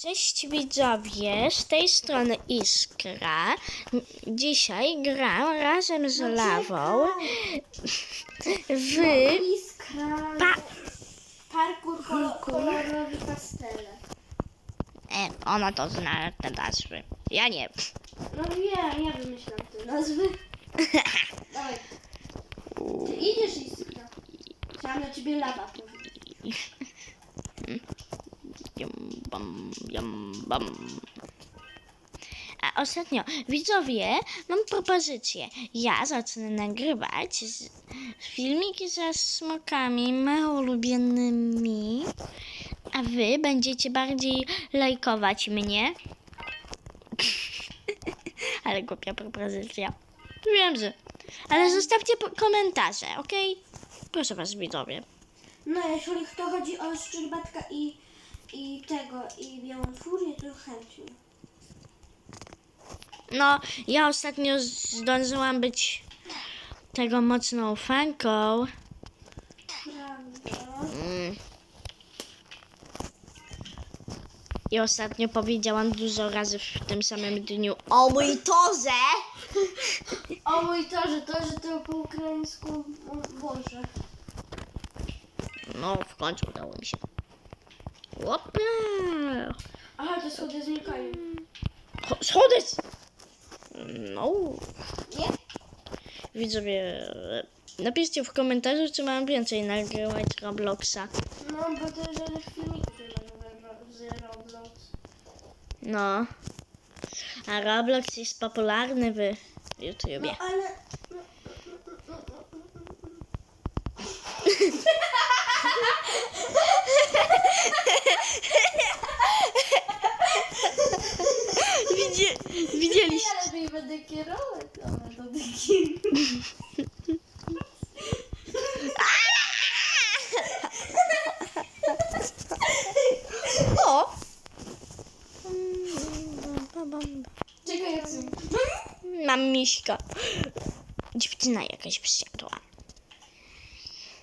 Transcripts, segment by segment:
Cześć widzowie, z tej strony Iskra. Dzisiaj gram razem z Lawą w Iskra. pa... Parkour kolo- kolorowy pastele. E, ona to zna te nazwy. Ja nie. No wiem, ja wymyślam te nazwy. Dawaj. Ty idziesz Iskra. Chciałam na ciebie lawa powiedzieć. Jum, bam, jum, bam. A ostatnio, widzowie, mam propozycję. Ja zacznę nagrywać z, filmiki ze smokami, me ulubionymi, a wy będziecie bardziej lajkować mnie. Ale głupia propozycja. Wiem, że. Ale zostawcie komentarze, ok? Proszę was, widzowie. No jeżeli to chodzi o szczerbatka i, i tego, i białą furię, to chętnie. No, ja ostatnio zdążyłam być tego mocną fanką. Prawda. Mm. I ostatnio powiedziałam dużo razy w tym samym dniu o mój torze! O mój Torze, to, że to po ukraińsku, o Boże. No, w końcu udało mi się. Łopie! Aha, te schody znikają. Cho- Schody! No, Nie? widzowie, napiszcie w komentarzu, czy mam więcej nagrywać Robloxa. No, bo to jest żadnych filmików nie ma z Roblox. No. A Roblox jest popularny w YouTubie. No, ale... Widzie, widzieliście? Ja lepiej będę kierować, ale do taki... O! Czekaj, jak sobie... Mam miśka. Dziewczyna jakaś wsiadła.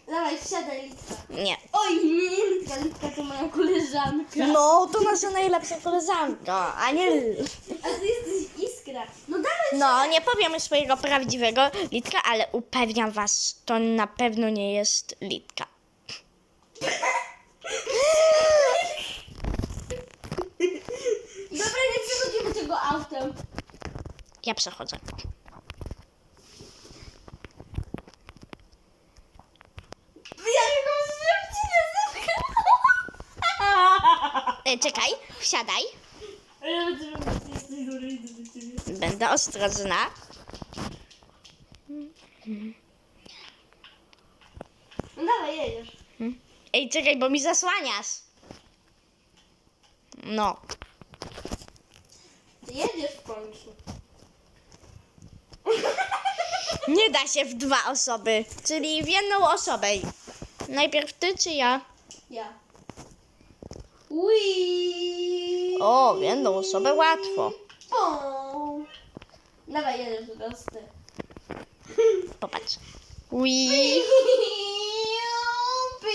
Dawaj, wsiadaj, Litka. Nie. Oj, nie, Litka, Litka to moja koleżanka. No, to nasza najlepsza koleżanka, a nie... A ty jesteś Iskra. No dawaj, No, nie powiem swojego prawdziwego Litka, ale upewniam was, to na pewno nie jest Litka. Dobra, nie przechodzimy tego autem. Ja przechodzę. Ja tylko dziewczynę E, czekaj, wsiadaj. A ja będę robić jesteś dobry, idę do ciebie. Będę ostrożna. No dawaj, jedziesz. Ej, czekaj, bo mi zasłaniasz. No. Ty jedziesz w końcu. Nie da się w dwa osoby, czyli w jedną osobę. Najpierw ty czy ja? Ja. Ui. O, w jedną osobę łatwo. O. Dawaj, jedziesz teraz ty. Popatrz. Ui.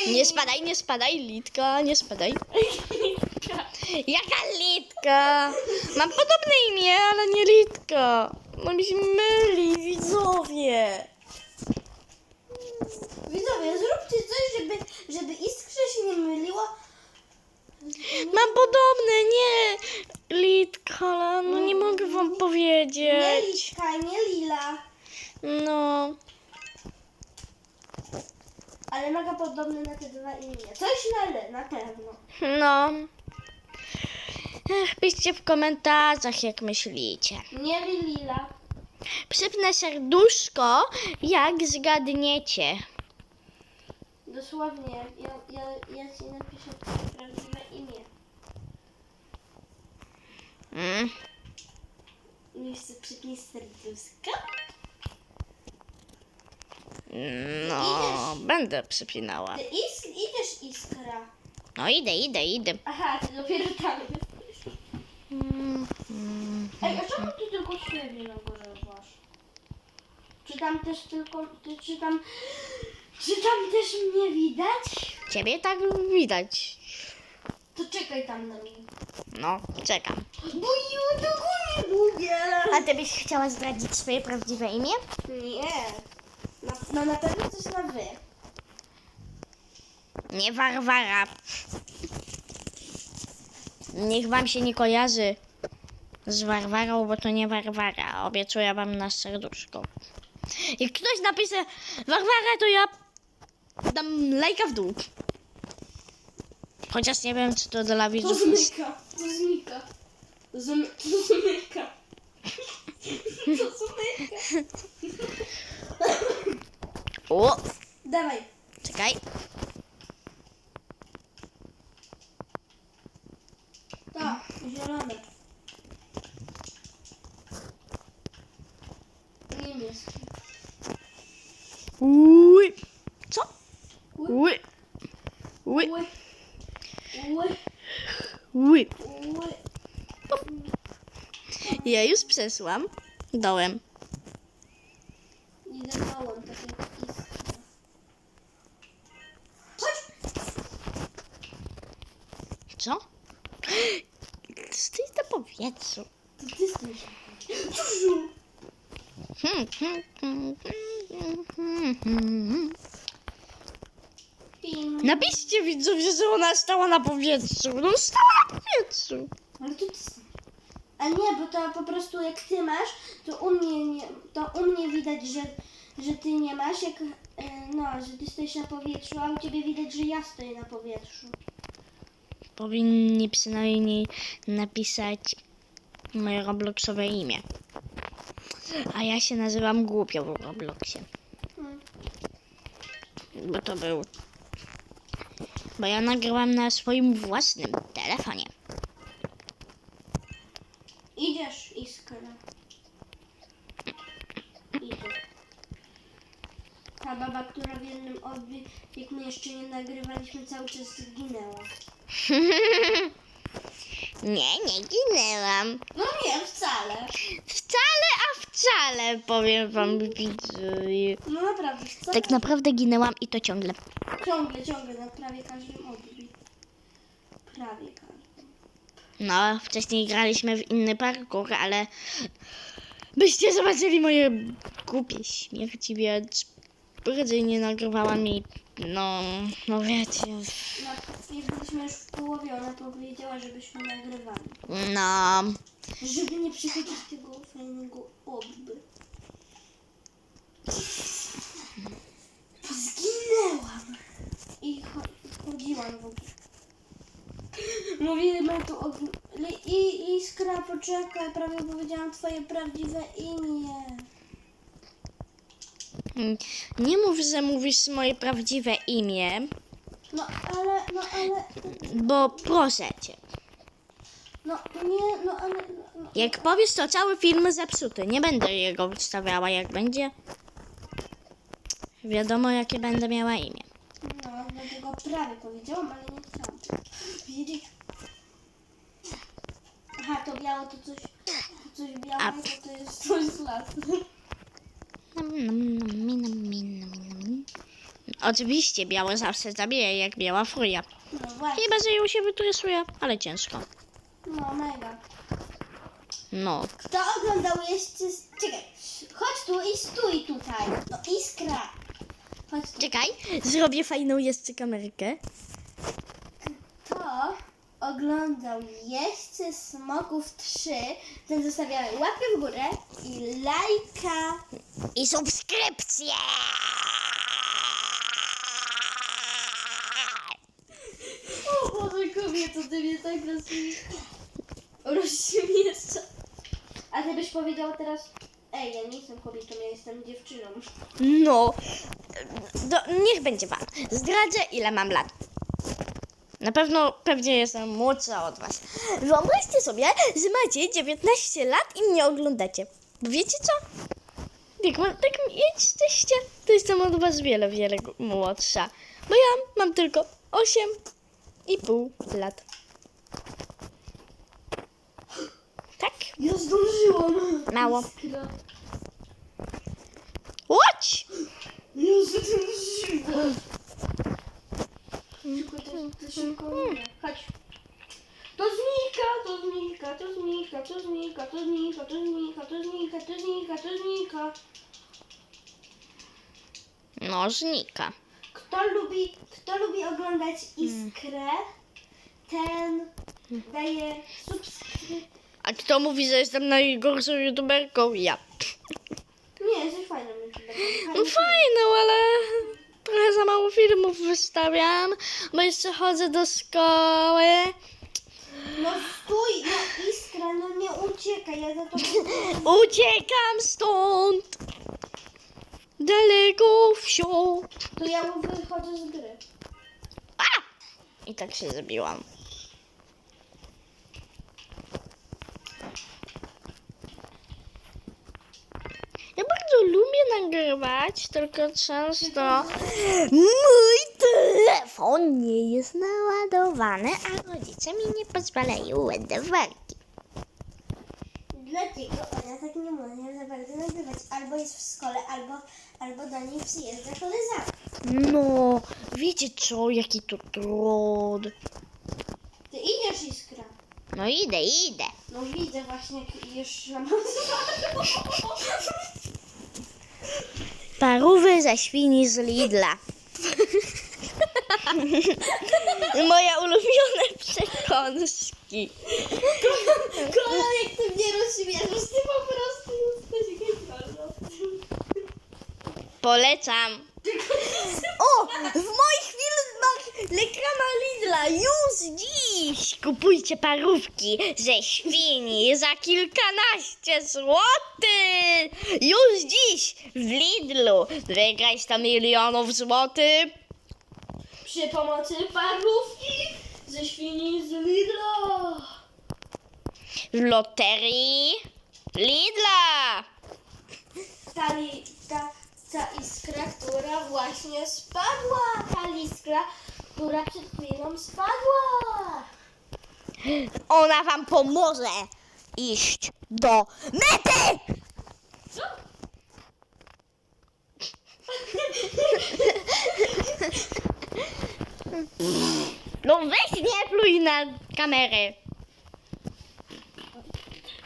Nie spadaj, nie spadaj, Litka, nie spadaj. Jaka Litka? Mam podobne imię, ale nie Litka. No mi się myli, widzowie. Widzowie, zróbcie coś, żeby, żeby iskrze się nie myliło. Mam podobne, nie Litka, no nie mogę wam Nie powiedzieć. liczka, nie lila. No, Ale mega podobne na te dwa imię. Coś na le, na pewno. no. Ech, piszcie w komentarzach, jak myślicie. Nie lila. Przypnę serduszko, jak zgadniecie. Dosłownie, ja, ja, ja ci napiszę prawdziwe imię. Mm. Chcę przypnij serduszka? No, będę przypinała. Ty isk, idziesz iskra. No idę, idę, idę. Aha, ty dopiero tam jesteś. Mm, mm. Ej, a czemu ty tylko siebie na górze masz? Czy tam też tylko, ty, czy tam, czy tam też mnie widać? Ciebie tak widać. To czekaj tam na mnie. No, czekam. Bo ja tego nie lubię. A ty byś chciała zdradzić swoje prawdziwe imię? Nie. Na, no na pewno coś na wy. Nie Warwara. Niech wam się nie kojarzy z Warwarą, bo to nie Warwara. Obiecuję wam na serduszko. Jak ktoś napisze Warwara, to ja dam lajka w dół. Chociaż nie wiem, czy to dla To widzów jest... zmyka. To zmyka. To zmy- to zmyka. To zmyka. O, Dawaj. czekaj. To, zielone. Niebieski. Uj. Co? Uj. Uj. Uj. Ły. Ły. Uj. Ja już przesłam dołem. Tak jak iskra. Chodź! Co? Stój na powietrzu. To ty stoisz. Ciu. Hmm, Napiszcie widzowie, że ona stała na powietrzu. No stała na powietrzu. Ale to ty. A nie, bo to po prostu jak ty masz, to u mnie, nie, to u mnie widać, że, że ty nie masz, jak, e, no, że ty stoisz na powietrzu, a u ciebie widać, że ja stoję na powietrzu. Powinni przynajmniej napisać moje Robloxowe imię. A ja się nazywam głupio w Robloxie. Hmm. Bo to był... Bo ja nagrałam na swoim własnym telefonie. Idziesz, Iskra. Idę. Ta baba, która w jednym odbi, jak my jeszcze nie nagrywaliśmy, cały czas zginęła. Nie, nie ginęłam. No nie, wcale. Wcale, a wcale, powiem wam widzowie. No naprawdę, wcale. Tak naprawdę ginęłam i to ciągle. Ciągle, ciągle, na prawie każdym odbi. Prawie każdym. No, wcześniej graliśmy w inny parkour, ale byście zobaczyli moje głupie śmierci, więc prędzej nie nagrywałam i no, no wiecie, No, jak byliśmy już w połowie, ona powiedziała, żebyśmy nagrywali. no, Żeby nie przychodzić tego fajnego odby. Zginęłam. I cho- chodziłam w ogóle. Mówimy tu o... I, Iskra, poczekaj, prawie powiedziałam twoje prawdziwe imię. Nie mów, że mówisz moje prawdziwe imię, No, ale, no, ale... bo proszę cię, No, nie, no, ale... No, no. jak powiesz, to cały film zepsuty, nie będę jego wstawiała, jak będzie wiadomo, jakie będę miała imię. No, dlatego prawie powiedziałam, ale nie chciałam wiedzieć. Aha, to białe to coś, to coś białego, to jest coś z lat. Nam, nam, nam, mi, nam, mi, nam, mi, nam, mi. Oczywiście białe zawsze zabije, jak biała furia. No właśnie, Chyba, że ją się wytresuje, ale ciężko. no mega. No. Kto oglądał jeszcze... Czekaj, chodź tu i stój tutaj. No iskra. Chodź tu. Czekaj, zrobię fajną jeszcze kamerkę. Kto oglądał jeszcze Smoków 3, ten zostawiamy łapkę w górę i lajka. I subskrypcję! Boże, kobieto, ty mnie tak roz... rozśmiesza. A ty byś powiedział teraz, ej, ja nie jestem kobietą, ja jestem dziewczyną. No. Do, niech będzie wam. Zdradzę, ile mam lat. Na pewno pewnie jestem młodsza od was. Wyobraźcie sobie, że macie 19 lat i mnie oglądacie. Wiecie co? Jak, ma, tak jesteście, to jestem od was wiele, wiele młodsza. Bo ja mam tylko 8,5 lat. Tak? Ja zdążyłam. Mało. Łódź! Ja zdążyłam. Szybko, to, to szybko nie. Chodź. to znika, to znika, to znika, to znika, to znika, to znika, to znika, to znika. No, znika. Kto lubi, kto lubi oglądać iskrę, ten daje subskrypcję. A kto mówi, że jestem najgorszą youtuberką? Ja. Nie, jesteś fajną youtuberką. No fajną, ale trochę za mało filmów wystawiam, bo jeszcze chodzę do szkoły. No stój na iskrę, no nie uciekaj, ja za to... Uciekam stąd. Daleko wsią. To ja wychodzę z gry. A! I tak się zabiłam. Ja bardzo lubię nagrywać, tylko często mój telefon nie jest naładowany, a rodzice mi nie pozwalają ładować. Dlatego ona tak nie może za bardzo nagrywać. Albo jest w szkole, albo do niej przyjeżdża koleżanka. No, wiecie co, jaki to trud. Ty idziesz iskra. No idę, idę. No widzę właśnie, jak idziesz na Parówy ze świni z Lidla. Moje ulubione przekąski. Kocham, jak ty mnie rozśmieszysz, ty po prostu jesteś genialna. Polecam. O, w moich filmach reklama Lidla już dziś. Kupujcie parówki ze świni za kilkanaście złotych. Już dziś w Lidlu. Wygraj 100 milionów złotych. Przy pomocy parówki ze świni z Lidla. W loterii Lidla. Ta, li, ta, iskra, która właśnie spadła. Ta iskra, która przed chwilą spadła. Ona wam pomoże iść do mety. Co? No weź nie pluj na kamerę.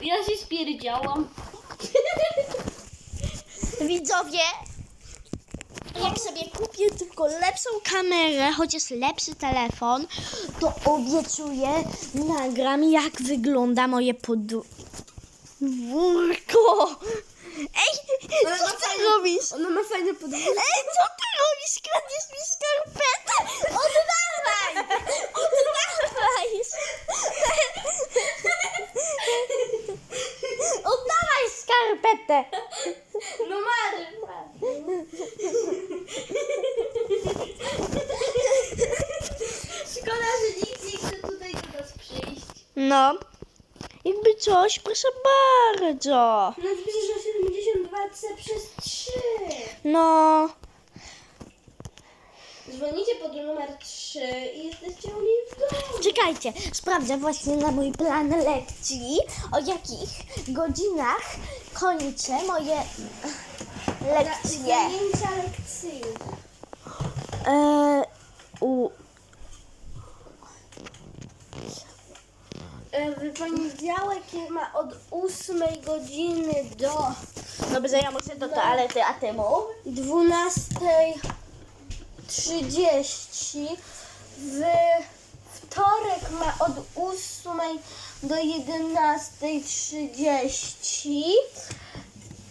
Ja się spierdziałam. Widzowie, jak sobie kupię tylko lepszą kamerę, chociaż lepszy telefon, to obiecuję, nagram jak wygląda moje podwórko. Ej, co ty robisz? Ona ma fajne podwórko. Ej, co ty robisz? Kradniesz coś, proszę bardzo. No przecież 72 C przez 3. No, Dzwonicie pod numer 3 i jesteście u niej w domu. czekajcie, sprawdzę właśnie na mój plan lekcji, o jakich godzinach kończę moje lekcje. Zajęcia lekcyjne. E, u, E, W poniedziałek ma od 8 godziny do dobrze, ja muszę do toalety, a ty mów. 12.30. W wtorek ma od 8 do 11.30.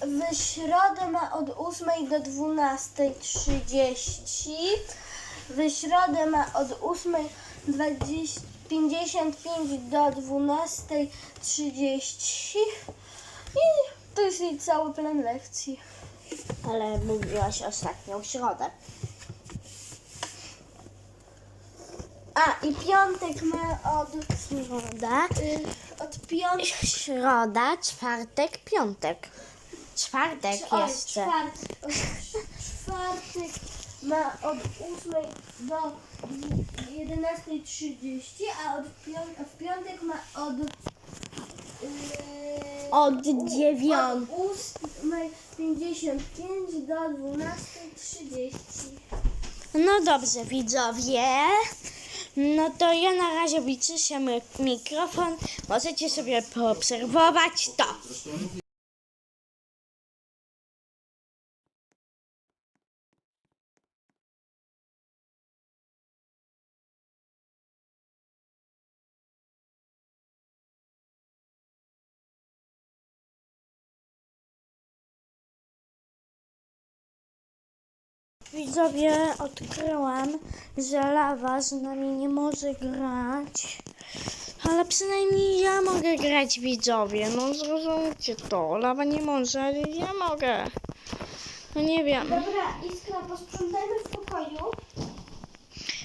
W środę ma od 8 do 12.30. W środę ma od 8.55 do 12.30. I to jest jej cały plan lekcji. Ale mówiłaś ostatnią środę. A, i piątek ma od, Środa, y, od piątku. środa, czwartek, piątek. Czwartek Oj, jeszcze. czwartek, czwartek ma od 8 do 11.30, a od pią- a w piątek ma od yy, Od dziewiąt- Od 8.55 do 12.30. No dobrze, widzowie. No to ja na razie wyciszę mi- mikrofon. Możecie sobie poobserwować to. Widzowie, odkryłam, że lawa z nami nie może grać. Ale przynajmniej ja mogę grać, widzowie. No zrozumcie to. Lawa nie może, ale ja mogę. No nie wiem. Dobra, Iskra, posprzątajmy w pokoju.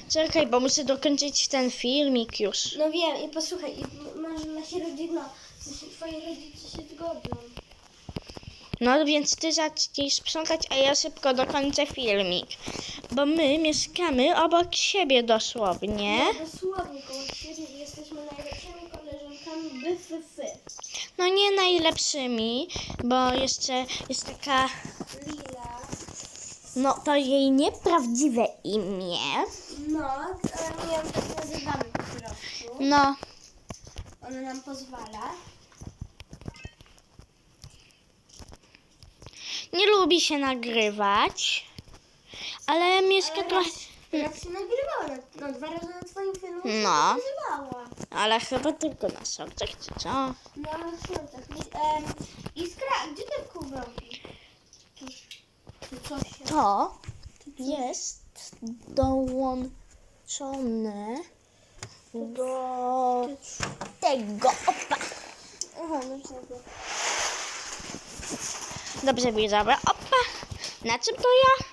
Czekaj, bo muszę dokończyć ten filmik już. No wiem, i posłuchaj, i masz nasi rodzina, w sensie twoi rodzice się zgodzą. No więc ty zacznij sprzątać, a ja szybko dokończę filmik. Bo my mieszkamy obok siebie dosłownie. No, dosłownie koło siebie jesteśmy najlepszymi koleżankami BFF. No nie najlepszymi, bo jeszcze jest taka Lila. No to jej nieprawdziwe imię. No, ale my ją tak nazywamy po prostu. No, Ona nam pozwala. Nie lubi się nagrywać, ale mieszka Ale trochę. Raz się nagrywała, no, dwa razy na twoim filmu się No. nagrywała. Ale chyba tylko na sokcach, czy co? No, są tak. Um, Iskra, gdzie ten kubełki? To, jest dołączone do tego. Opa. Aha, no. Dobrze widzowie. Opa. Na czym to ja?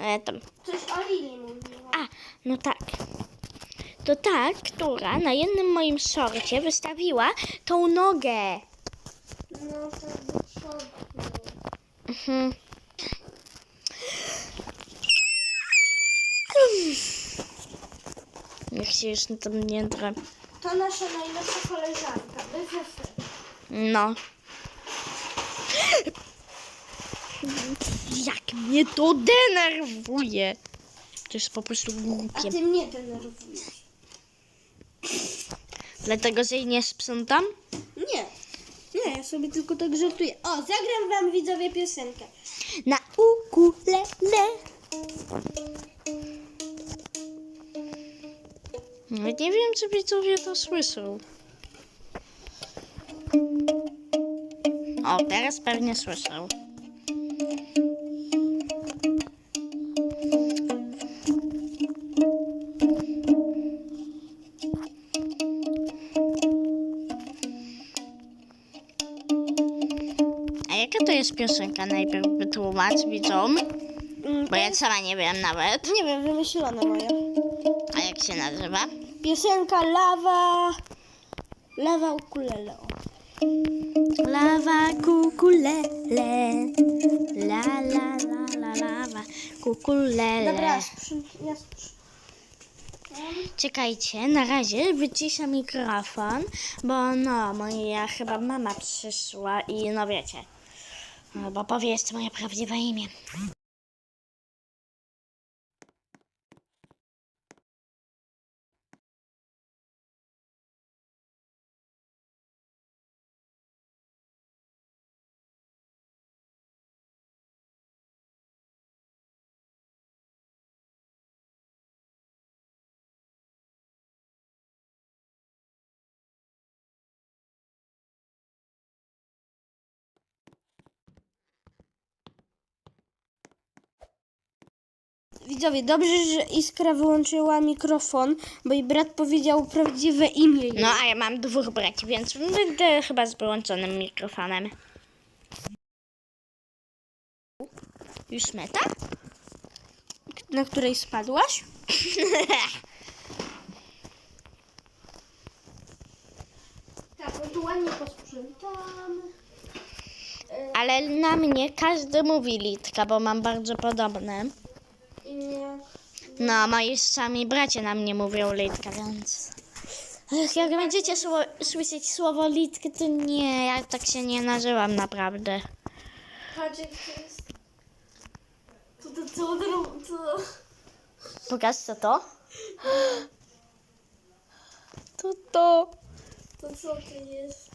E, tam. Coś o Lili mówiła. A, no tak. To ta, która na jednym moim szorcie wystawiła tą nogę. No, to do przodu. Mhm. Niech się już na tym nie drę. To nasza najlepsza koleżanka, BFF. No. Jak mnie to denerwuje. To jest po prostu A głupie. ty mnie denerwujesz. Dlatego, że jej nie sprzątam? Nie. Nie, ja sobie tylko tak żartuję. O, zagram wam widzowie piosenkę. Na ukulele. No nie wiem, czy widzowie to słyszą. O, teraz pewnie słyszą. A jaka to jest piosenka? Najpierw wytłumacz widzom, bo ja sama nie wiem nawet. Nie wiem, wymyślona moja. A jak się nazywa? Piosenka Lawa... Lawa ukulele. Lawa kukulele. La la la la lawa kukulele. Dobra, sprząt... ja sprząt... Czekajcie, na razie wyciszę mikrofon, bo no, moja chyba mama przyszła i no wiecie, no, bo powie jeszcze moje prawdziwe imię. Widzowie, dobrze, że Iskra wyłączyła mikrofon, bo jej brat powiedział prawdziwe imię. jej. No, a ja mam dwóch braci, więc będę chyba z wyłączonym mikrofonem. Już meta? Na której spadłaś? Tak, no tu ładnie posprzątamy. Ale na mnie każdy mówi litka, bo mam bardzo podobne. No, moi sami bracia na mnie mówią litka, więc... Ech, jak będziecie sło- słyszeć słowo litkę, to nie, ja tak się nie nażyłam naprawdę. Patrz jak to jest. To to co, to, to... Pokaż co to? To to. To co to jest?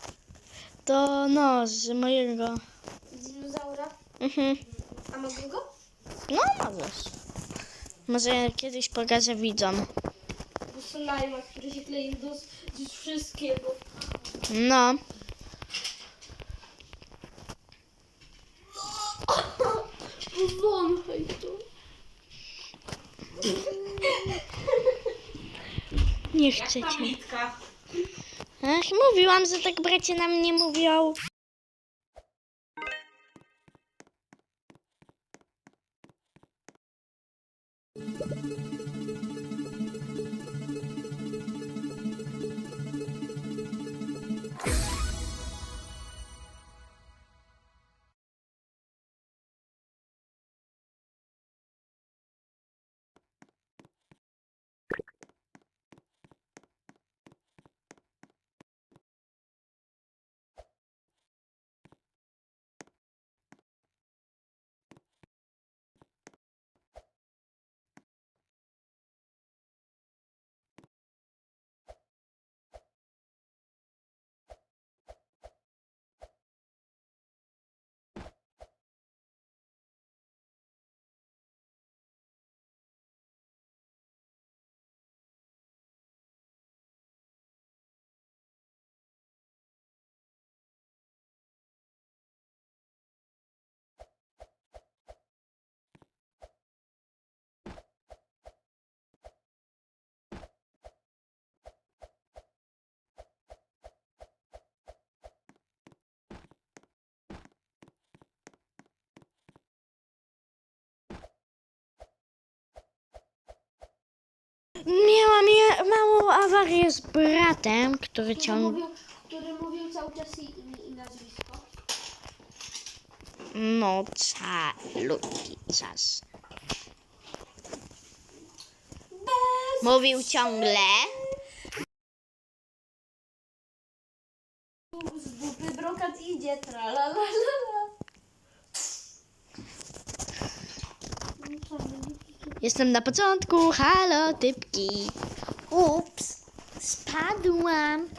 To no, z mojego. Dinozaura? Mhm. A mogę go? No, możesz. Może kiedyś pokażę widzom. Do slajma, który się klei do, do wszystkiego. No. Powąchaj to. Nie chcecie. Ach, mówiłam, że tak bracie nam nie mówią. Awarię z bratem, który ciągle... który mówił cały czas i, i, i nazwisko. No, caluki czas. Mówił ciągle. z bupy brokat idzie, tra la la la Jestem na początku, halo, typki. Ups, spadłam.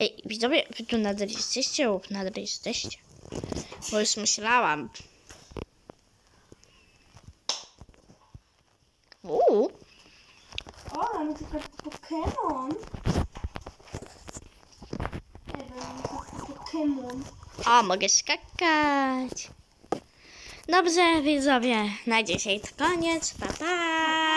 Ej, widzowie, wy tu nadal jesteście lub nadal jesteście? Bo już myślałam. Uuu, O, mamy tylko Pokémon. Pokémon. o, mogę skakać. Dobrze, widzowie, na dzisiaj to koniec, pa pa.